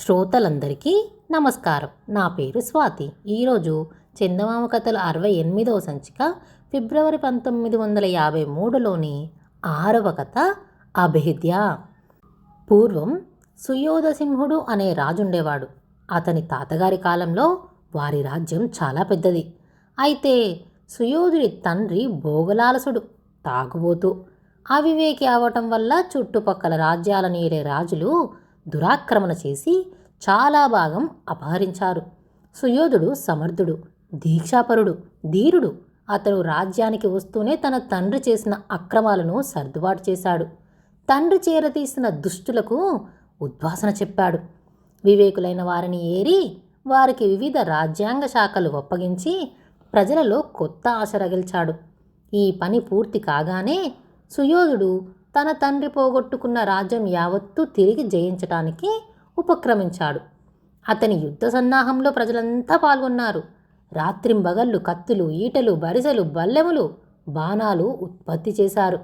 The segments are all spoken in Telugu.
శ్రోతలందరికీ నమస్కారం. నా పేరు స్వాతి. ఈరోజు చందమామ కథల అరవై ఎనిమిదవ సంచిక ఫిబ్రవరి పంతొమ్మిది వందల యాభై మూడులోని ఆరవ కథ అభేద్య. పూర్వం సుయోధసింహుడు అనే రాజుండేవాడు. అతని తాతగారి కాలంలో వారి రాజ్యం చాలా పెద్దది. అయితే సుయోధుడి తండ్రి భోగలాలసుడు తాగుబోతూ. అవివేకి అవటం వల్ల చుట్టుపక్కల రాజ్యాల ఏలే రాజులు దురాక్రమణ చేసి చాలా భాగం అపహరించారు. సుయోధుడు సమర్థుడు దీక్షాపరుడు ధీరుడు. అతడు రాజ్యానికి వస్తూనే తన తండ్రి చేసిన అక్రమాలను సర్దుబాటు చేశాడు. తండ్రి చేరతీసిన దుష్టులకు ఉద్వాసన చెప్పాడు. వివేకులైన వారిని ఏరి వారికి వివిధ రాజ్యాంగ శాఖలు ఒప్పగించి ప్రజలలో కొత్త ఆశ రగిల్చాడు. ఈ పని పూర్తి కాగానే సుయోధుడు తన తండ్రి పోగొట్టుకున్న రాజ్యం యావత్తూ తిరిగి జయించటానికి ఉపక్రమించాడు. అతని యుద్ధ సన్నాహంలో ప్రజలంతా పాల్గొన్నారు. రాత్రింబగళ్ళు కత్తులు ఈటలు బరిసెలు బల్లెములు బాణాలు ఉత్పత్తి చేశారు.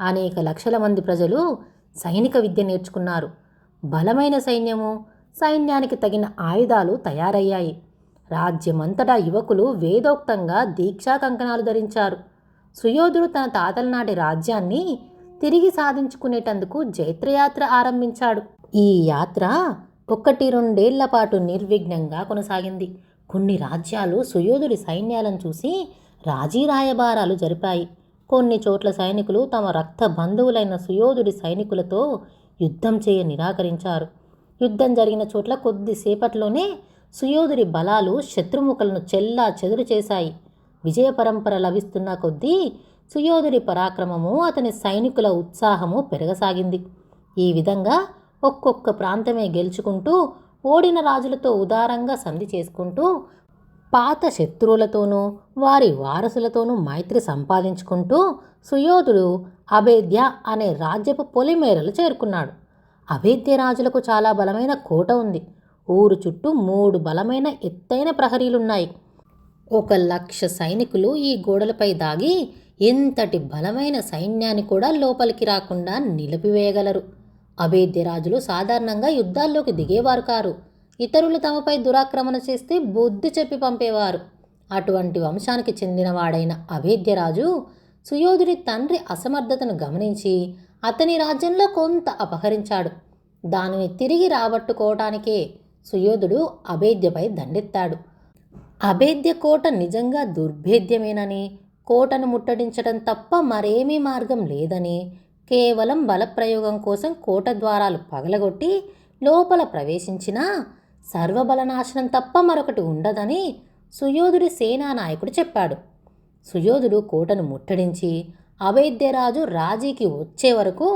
అనేక లక్షల మంది ప్రజలు సైనిక విద్య నేర్చుకున్నారు. బలమైన సైన్యము సైన్యానికి తగిన ఆయుధాలు తయారయ్యాయి. రాజ్యమంతటా యువకులు వేదోక్తంగా దీక్షా కంకణాలు ధరించారు. సుయోధుడు తన తాతల నాటి రాజ్యాన్ని తిరిగి సాధించుకునేటందుకు జైత్రయాత్ర ఆరంభించాడు. ఈ యాత్ర ఒకటి రెండేళ్ళ పాటు నిర్విఘ్నంగా కొనసాగింది. కొన్ని రాజ్యాలు సుయోధుడి సైన్యాలను చూసి రాజీ రాయబారాలు జరిపాయి. కొన్ని చోట్ల సైనికులు తమ రక్త బంధువులైన సుయోధుడి సైనికులతో యుద్ధం చేయ నిరాకరించారు. యుద్ధం జరిగిన చోట్ల కొద్దిసేపట్లోనే సుయోధుడి బలాలు శత్రుముఖలను చెల్లా చెదురు చేశాయి. విజయ పరంపర లభిస్తున్న కొద్దీ సుయోధుడి పరాక్రమము అతని సైనికుల ఉత్సాహము పెరగసాగింది. ఈ విధంగా ఒక్కొక్క ప్రాంతమే గెలుచుకుంటూ ఓడిన రాజులతో ఉదారంగా సంధి చేసుకుంటూ పాత శత్రువులతోనూ వారి వారసులతోనూ మైత్రి సంపాదించుకుంటూ సుయోధుడు అభేద్య అనే రాజ్యపు పొలిమేరలు చేరుకున్నాడు. అభేద్య రాజులకు చాలా బలమైన కోట ఉంది. ఊరు చుట్టూ మూడు బలమైన ఎత్తైన ప్రహరీలున్నాయి. ఒక లక్ష సైనికులు ఈ గోడలపై దాగి ఎంతటి బలమైన సైన్యాన్ని కూడా లోపలికి రాకుండా నిలిపివేయగలరు. అభేద్యరాజులు సాధారణంగా యుద్ధాల్లోకి దిగేవారు కారు. ఇతరులు తమపై దురాక్రమణ చేస్తే బుద్ధి చెప్పి పంపేవారు. అటువంటి వంశానికి చెందినవాడైన అభేద్యరాజు సుయోధుడి తండ్రి అసమర్థతను గమనించి అతని రాజ్యంలో కొంత అపహరించాడు. దానిని తిరిగి రాబట్టుకోవటానికే సుయోధుడు అభేద్యపై దండెత్తాడు. అభేద్య కోట నిజంగా దుర్భేద్యమేనని కోటను ముట్టడించడం తప్ప మరేమీ మార్గం లేదని కేవలం బలప్రయోగం కోసం కోట ద్వారాలు పగలగొట్టి లోపల ప్రవేశించినా సర్వబలనాశనం తప్ప మరొకటి ఉండదని సుయోధుడి సేనానాయకుడు చెప్పాడు. సుయోధుడు కోటను ముట్టడించి అవైద్యరాజు రాజీకి వచ్చే వరకు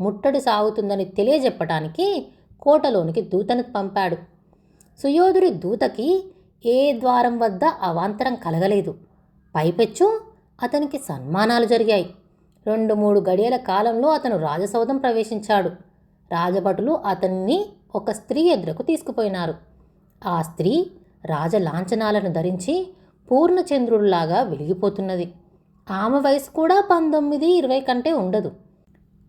ముట్టడి సాగుతుందని తెలియజెప్పటానికి కోటలోనికి దూతను పంపాడు. సుయోధుడి దూతకి ఏ ద్వారం వద్ద అవాంతరం కలగలేదు. పైపెచ్చు అతనికి సన్మానాలు జరిగాయి. రెండు మూడు గడియల కాలంలో అతను రాజసౌధం ప్రవేశించాడు. రాజభటులు అతన్ని ఒక స్త్రీ ఎదురకు తీసుకుపోయినారు. ఆ స్త్రీ రాజలాంఛనాలను ధరించి పూర్ణచంద్రుడిలాగా వెలిగిపోతున్నది. ఆమె వయసు కూడా పంతొమ్మిది ఇరవై కంటే ఉండదు.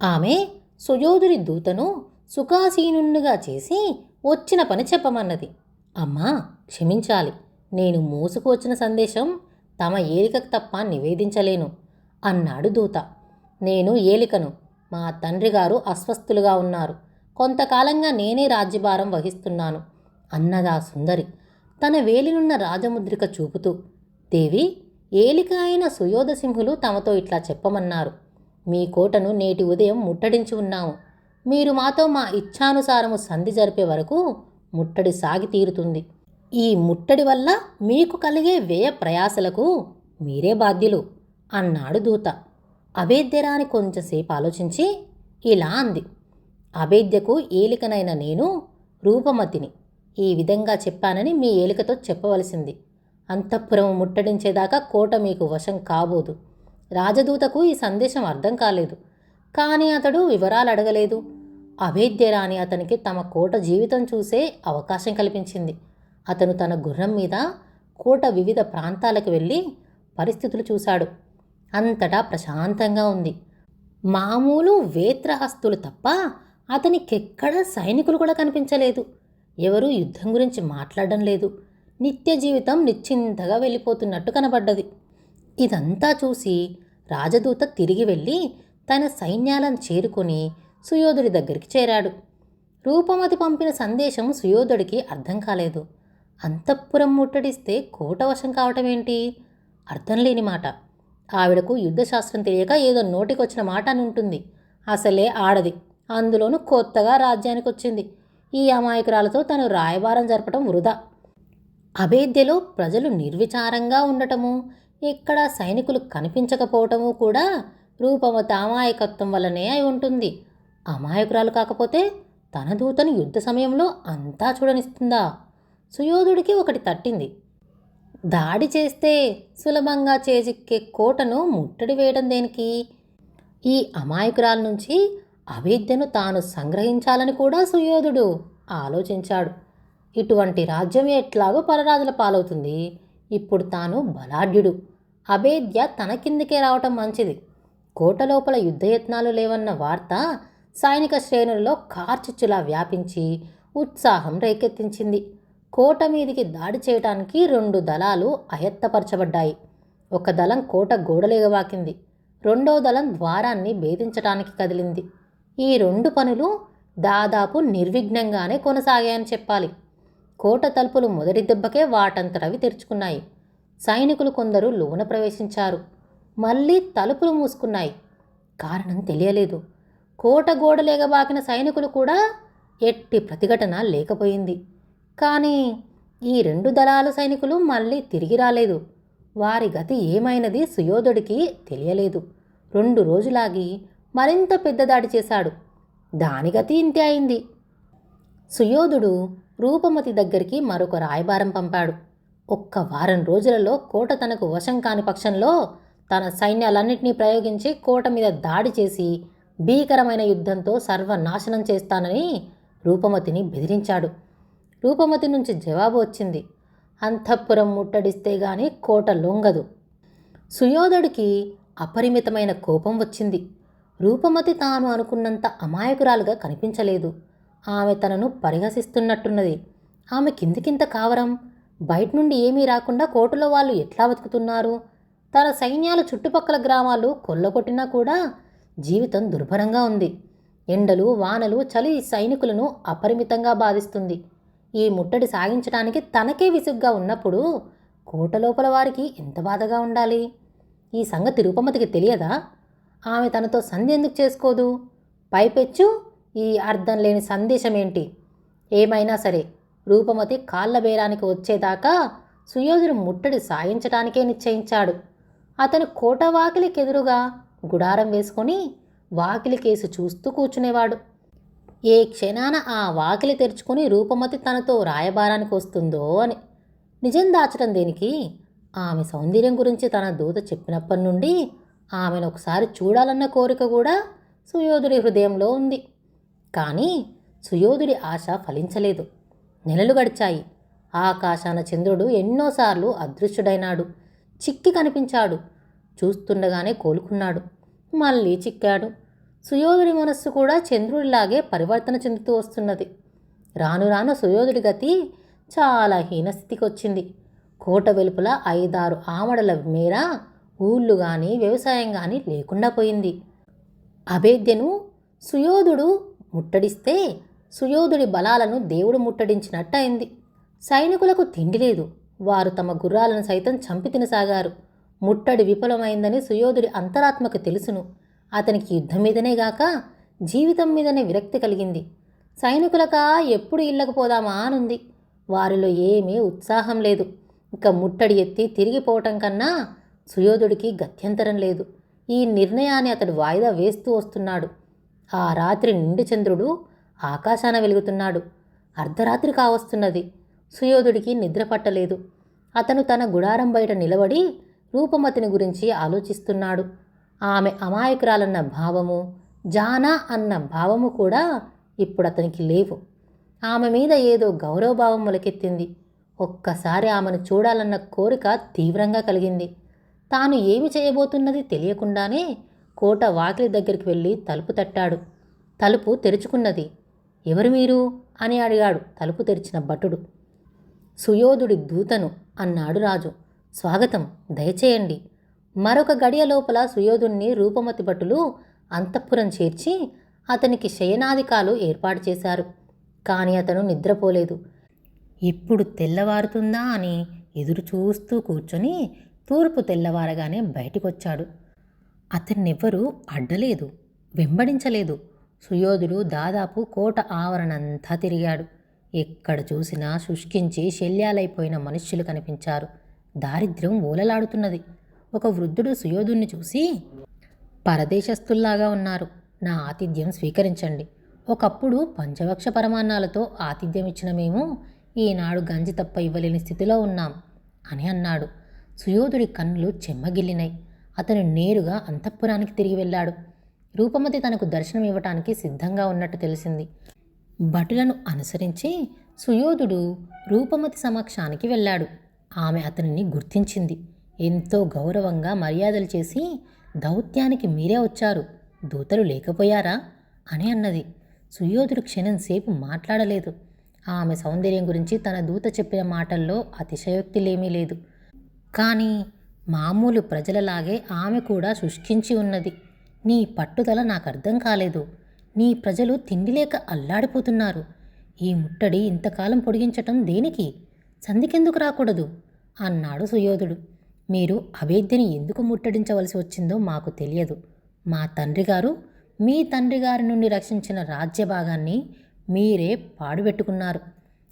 ఆమె సుయోధుడి దూతను సుఖాసీనుగా చేసి వచ్చిన పని చెప్పమన్నది. అమ్మా క్షమించాలి. నేను మోసుకు వచ్చిన సందేశం తమ ఏలికకు తప్ప నివేదించలేను అన్నాడు దూత. నేను ఏలికను మా తండ్రి గారు అస్వస్థులుగా ఉన్నారు. కొంతకాలంగా నేనే రాజ్యభారం వహిస్తున్నాను అన్నదా సుందరి తన వేలినున్న రాజముద్రిక చూపుతూ. దేవి ఏలిక అయిన సుయోధసింహులు తమతో ఇట్లా చెప్పమన్నారు. మీ కోటను నేటి ఉదయం ముట్టడించి ఉన్నాము. మీరు మాతో మా ఇచ్ఛానుసారము సంధి జరిపే వరకు ముట్టడి సాగి తీరుతుంది. ఈ ముట్టడి వల్ల మీకు కలిగే వ్యయ ప్రయాసలకు మీరే బాధ్యులు అన్నాడు దూత. అభేద్యరాని కొంచెంసేపు ఆలోచించి ఇలా అంది. అభేద్యకు ఏలికనైన నేను రూపమతిని. ఈ విధంగా చెప్పానని మీ ఏలికతో చెప్పవలసింది. అంతఃపురం ముట్టడించేదాకా కోట మీకు వశం కాబోదు. రాజదూతకు ఈ సందేశం అర్థం కాలేదు. కానీ అతడు వివరాలు అడగలేదు. అభేద్యరాని అతనికి తమ కోట జీవితం చూసే అవకాశం కల్పించింది. అతను తన గుర్రం మీద కోట వివిధ ప్రాంతాలకు వెళ్ళి పరిస్థితులు చూశాడు. అంతటా ప్రశాంతంగా ఉంది. మామూలు వేత్రహస్తులు తప్ప అతనికెక్కడ సైనికులు కూడా కనిపించలేదు. ఎవరూ యుద్ధం గురించి మాట్లాడడం లేదు. నిత్య జీవితం నిశ్చింతగా వెళ్ళిపోతున్నట్టు కనబడ్డది. ఇదంతా చూసి రాజదూత తిరిగి వెళ్ళి తన సైన్యాలను చేరుకొని సుయోధుడి దగ్గరికి చేరాడు. రూపమతి పంపిన సందేశం సుయోధుడికి అర్థం కాలేదు. అంతఃపురం ముట్టడిస్తే కోట వశం కావటం ఏంటి? అర్థం లేని మాట. ఆవిడకు యుద్ధశాస్త్రం తెలియక ఏదో నోటికొచ్చిన మాట అని ఉంటుంది. అసలే ఆడది. అందులోనూ కొత్తగా రాజ్యానికి వచ్చింది ఈ అమాయకురాలతో తను రాయబారం జరపడం వృధా. అభేద్యలో ప్రజలు నిర్విచారంగా ఉండటము ఎక్కడ సైనికులు కనిపించకపోవటము కూడా రూపమత అమాయకత్వం వల్లనే అయి ఉంటుంది. అమాయకురాలు కాకపోతే తన దూతను యుద్ధ సమయంలో అంతా చూడనిస్తుందా? సుయోధుడికి ఒకటి తట్టింది. దాడి చేస్తే సులభంగా చేజిక్కే కోటను ముట్టడి వేయడం దేనికి? ఈ అమాయకురాల నుంచి అవిద్యను తాను సంగ్రహించాలని కూడా సుయోధుడు ఆలోచించాడు. ఇటువంటి రాజ్యం ఎట్లాగో పరరాజుల పాలవుతుంది. ఇప్పుడు తాను బలాఢ్యుడు. అభేద్య తన కిందకే రావటం మంచిది. కోట లోపల యుద్ధయత్నాలు లేవన్న వార్త సైనిక శ్రేణుల్లో కార్చిచ్చులా వ్యాపించి ఉత్సాహం రేకెత్తించింది. కోట మీదికి దాడి చేయటానికి రెండు దళాలు అయత్తపరచబడ్డాయి. ఒక దళం కోట గోడలేగవాకింది రెండో దళం ద్వారాన్ని భేదించటానికి కదిలింది. ఈ రెండు పనులు దాదాపు నిర్విఘ్నంగానే కొనసాగాయని చెప్పాలి. కోట తలుపులు మొదటి దెబ్బకే వాటంతటవి తెరుచుకున్నాయి. సైనికులు కొందరు లోన ప్రవేశించారు. మళ్ళీ తలుపులు మూసుకున్నాయి. కారణం తెలియలేదు. కోట గోడలేగబాకిన సైనికులు కూడా ఎట్టి ప్రతిఘటన లేకపోయింది. కానీ ఈ రెండు దళాల సైనికులు మళ్ళీ తిరిగి రాలేదు. వారి గతి ఏమైనది సుయోధుడికి తెలియలేదు. రెండు రోజులాగి మరింత పెద్ద దాడి చేశాడు. దాని గతి ఇంతే అయింది. సుయోధుడు రూపమతి దగ్గరికి మరొక రాయబారం పంపాడు. ఒక్క వారం రోజులలో కోట తనకు వశం కాని పక్షంలో తన సైన్యాలన్నింటినీ ప్రయోగించి కోట మీద దాడి చేసి భీకరమైన యుద్ధంతో సర్వనాశనం చేస్తానని రూపమతిని బెదిరించాడు. రూపమతి నుంచి జవాబు వచ్చింది. అంతఃపురం ముట్టడిస్తే గాని కోట లొంగదు. సుయోధుడికి అపరిమితమైన కోపం వచ్చింది. రూపమతి తాను అనుకున్నంత అమాయకురాలుగా కనిపించలేదు. ఆమె తనను పరిహసిస్తున్నట్టున్నది. ఆమె కిందికింత కావరం? బయట నుండి ఏమీ రాకుండా కోటలో వాళ్ళు ఎట్లా బతుకుతున్నారు? తన సైన్యాలు చుట్టుపక్కల గ్రామాలు కొల్లగొట్టినా కూడా జీవితం దుర్భరంగా ఉంది. ఎండలు వానలు చలి సైనికులను అపరిమితంగా బాధిస్తుంది. ఈ ముట్టడి సాగించడానికి తనకే విసుగ్గా ఉన్నప్పుడు కోట లోపల వారికి ఎంత బాధగా ఉండాలి? ఈ సంగతి రూపమతికి తెలియదా? ఆమె తనతో సంధి ఎందుకు చేసుకోదు? పైపెచ్చు ఈ అర్థం లేని సందేశం ఏంటి? ఏమైనా సరే రూపమతి కాళ్ళ బేరానికి వచ్చేదాకా సుయోధుడు ముట్టడి సాయించటానికే నిశ్చయించాడు. అతను కోట వాకిలికెదురుగా గుడారం వేసుకొని వాకిలి కేసు చూస్తూ కూర్చునేవాడు. ఏ క్షణాన ఆ వాకిలి తెరుచుకొని రూపమతి తనతో రాయబారానికి వస్తుందో అని. నిజం దాచడం దేనికి? ఆమె సౌందర్యం గురించి తన దూత చెప్పినప్పటి నుండి ఆమెను ఒకసారి చూడాలన్న కోరిక కూడా సుయోధుడి హృదయంలో ఉంది. కానీ సుయోధుడి ఆశ ఫలించలేదు. నెలలు గడిచాయి. ఆకాశాన చంద్రుడు ఎన్నోసార్లు అదృశ్యుడైనాడు. చిక్కి కనిపించాడు. చూస్తుండగానే కోలుకున్నాడు. మళ్ళీ చిక్కాడు. సుయోధుడి మనస్సు కూడా చంద్రుడిలాగే పరివర్తన చెందుతూ వస్తున్నది. రాను రాను సుయోధుడి గతి చాలా హీనస్థితికి వచ్చింది కోట వెలుపల ఐదారు ఆమడల మేర ఊళ్ళు కానీ వ్యవసాయం కానీ లేకుండా పోయింది. అభేద్యను సుయోధుడు ముట్టడిస్తే సుయోధుడి బలాలను దేవుడు ముట్టడించినట్టు అయింది సైనికులకు తిండి లేదు. వారు తమ గుర్రాలను సైతం చంపి తినసాగారు. ముట్టడి విఫలమైందని సుయోధుడి అంతరాత్మకు తెలుసును. అతనికి యుద్ధం మీదనే గాక జీవితం మీదనే విరక్తి కలిగింది. సైనికులకా ఎప్పుడు ఇళ్ళకు పోదామా అనుంది. వారిలో ఏమీ ఉత్సాహం లేదు. ఇక ముట్టడి ఎత్తి తిరిగిపోవటం కన్నా సుయోధుడికి గత్యంతరం లేదు. ఈ నిర్ణయాన్ని అతడు వాయిదా వేస్తూ వస్తున్నాడు. ఆ రాత్రి నిండు చంద్రుడు ఆకాశాన వెలుగుతున్నాడు. అర్ధరాత్రి కావస్తున్నది. సుయోధుడికి నిద్ర పట్టలేదు. అతను తన గుడారం బయట నిలబడి రూపమతిని గురించి ఆలోచిస్తున్నాడు. ఆమె అమాయకురాలన్న భావము జానా అన్న భావము కూడా ఇప్పుడు అతనికి లేవు. ఆమె మీద ఏదో గౌరవభావం మొలకెత్తింది. ఒక్కసారి ఆమెను చూడాలన్న కోరిక తీవ్రంగా కలిగింది. తాను ఏమి చేయబోతున్నది తెలియకుండానే కోట వాకిలి దగ్గరికి వెళ్ళి తలుపు తట్టాడు. తలుపు తెరుచుకున్నది. ఎవరు మీరు? అని అడిగాడు తలుపు తెరిచిన భటుడు. సుయోధుడి దూతను అన్నాడు రాజు. స్వాగతం. దయచేయండి. మరొక గడియ లోపల సుయోధుణ్ణి రూపమతి భటులు అంతఃపురం చేర్చి అతనికి శయనాధికాలు ఏర్పాటు చేశారు. కానీ అతను నిద్రపోలేదు. ఇప్పుడు తెల్లవారుతుందా అని ఎదురు చూస్తూ కూర్చొని తూర్పు తెల్లవారగానే బయటికొచ్చాడు. అతన్నెవ్వరూ అడ్డలేదు వెంబడించలేదు. సుయోధుడు దాదాపు కోట ఆవరణంతా తిరిగాడు. ఎక్కడ చూసినా శుష్కించి శల్యాలైపోయిన మనుష్యులు కనిపించారు. దారిద్ర్యం ఊలలాడుతున్నది. ఒక వృద్ధుడు సుయోధుణ్ణి చూసి పరదేశస్థుల్లాగా ఉన్నారు. నా ఆతిథ్యం స్వీకరించండి. ఒకప్పుడు పంచవక్ష పరమాన్నాలతో ఆతిథ్యం ఇచ్చిన మేము ఈనాడు గంజి తప్ప ఇవ్వలేని స్థితిలో ఉన్నాం అని అన్నాడు. సుయోధుడి కన్నులు చెమ్మగిల్లినాయి అతను నేరుగా అంతఃపురానికి తిరిగి వెళ్ళాడు. రూపమతి తనకు దర్శనం ఇవ్వటానికి సిద్ధంగా ఉన్నట్టు తెలిసింది. భటులను అనుసరించి సుయోధుడు రూపమతి సమక్షానికి వెళ్ళాడు. ఆమె అతనిని గుర్తించింది. ఎంతో గౌరవంగా మర్యాదలు చేసి దౌత్యానికి మీరే వచ్చారు. దూతలు లేకపోయారా? అని అన్నది. సుయోధుడు క్షణం సేపు మాట్లాడలేదు. ఆమె సౌందర్యం గురించి తన దూత చెప్పిన మాటల్లో అతిశయోక్తిలేమీ లేదు. కానీ మామూలు ప్రజలలాగే ఆమె కూడా శుష్కించి ఉన్నది. నీ పట్టుదల నాకు అర్థం కాలేదు. నీ ప్రజలు తిండి లేక అల్లాడిపోతున్నారు. ఈ ముట్టడి ఇంతకాలం పొడిగించటం దేనికి? సంధికెందుకు రాకూడదు? అన్నాడు సుయోధుడు. మీరు అవేద్యని ఎందుకు ముట్టడించవలసి వచ్చిందో మాకు తెలియదు. మా తండ్రి గారు మీ తండ్రి గారి నుండి రక్షించిన రాజ్యభాగాన్ని మీరే పాడుపెట్టుకున్నారు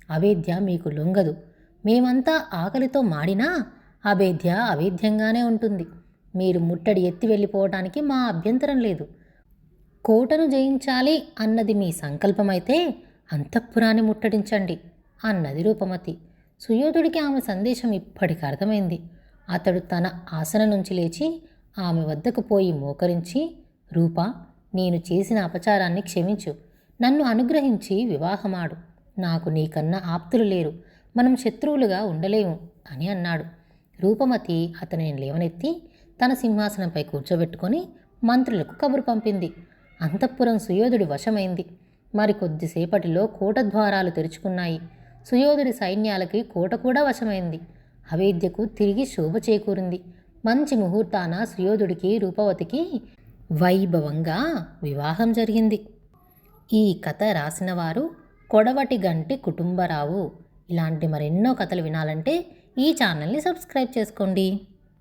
అవేద్య మీకు లొంగదు. మేమంతా ఆకలితో మాడినా అవేద్య అవేద్యంగానే ఉంటుంది. మీరు ముట్టడి ఎత్తి వెళ్ళిపోవటానికి మా అభ్యంతరం లేదు. కోటను జయించాలి అన్నది మీ సంకల్పమైతే అంతఃపురాన్ని ముట్టడించండి అన్నది రూపమతి. సుయోధుడికి ఆమె సందేశం ఇప్పటికి అర్థమైంది అతడు తన ఆసన నుంచి లేచి ఆమె వద్దకు పోయి మోకరించి రూపా నేను చేసిన అపచారాన్ని క్షమించు. నన్ను అనుగ్రహించి వివాహమాడు. నాకు నీకన్నా ఆప్తులు లేరు. మనం శత్రువులుగా ఉండలేము అని అన్నాడు. రూపమతి అతనిని లేవనెత్తి తన సింహాసనంపై కూర్చోబెట్టుకొని మంత్రులకు కబురు పంపింది. అంతఃపురం సుయోధుడి వశమైంది. మరి కొద్దిసేపటిలో కోట ద్వారాలు తెరుచుకున్నాయి. సుయోధుడి సైన్యాలకి కోట కూడా వశమైంది. అవేద్యకు తిరిగి శోభ చేకూరింది. మంచి ముహూర్తాన సుయోధుడికి రూపవతికి వైభవంగా వివాహం జరిగింది. ఈ కథ రాసినవారు కొడవటి గంటి కుటుంబరావు. ఇలాంటి మరెన్నో కథలు వినాలంటే ఈ ఛానల్ని సబ్స్క్రైబ్ చేసుకోండి.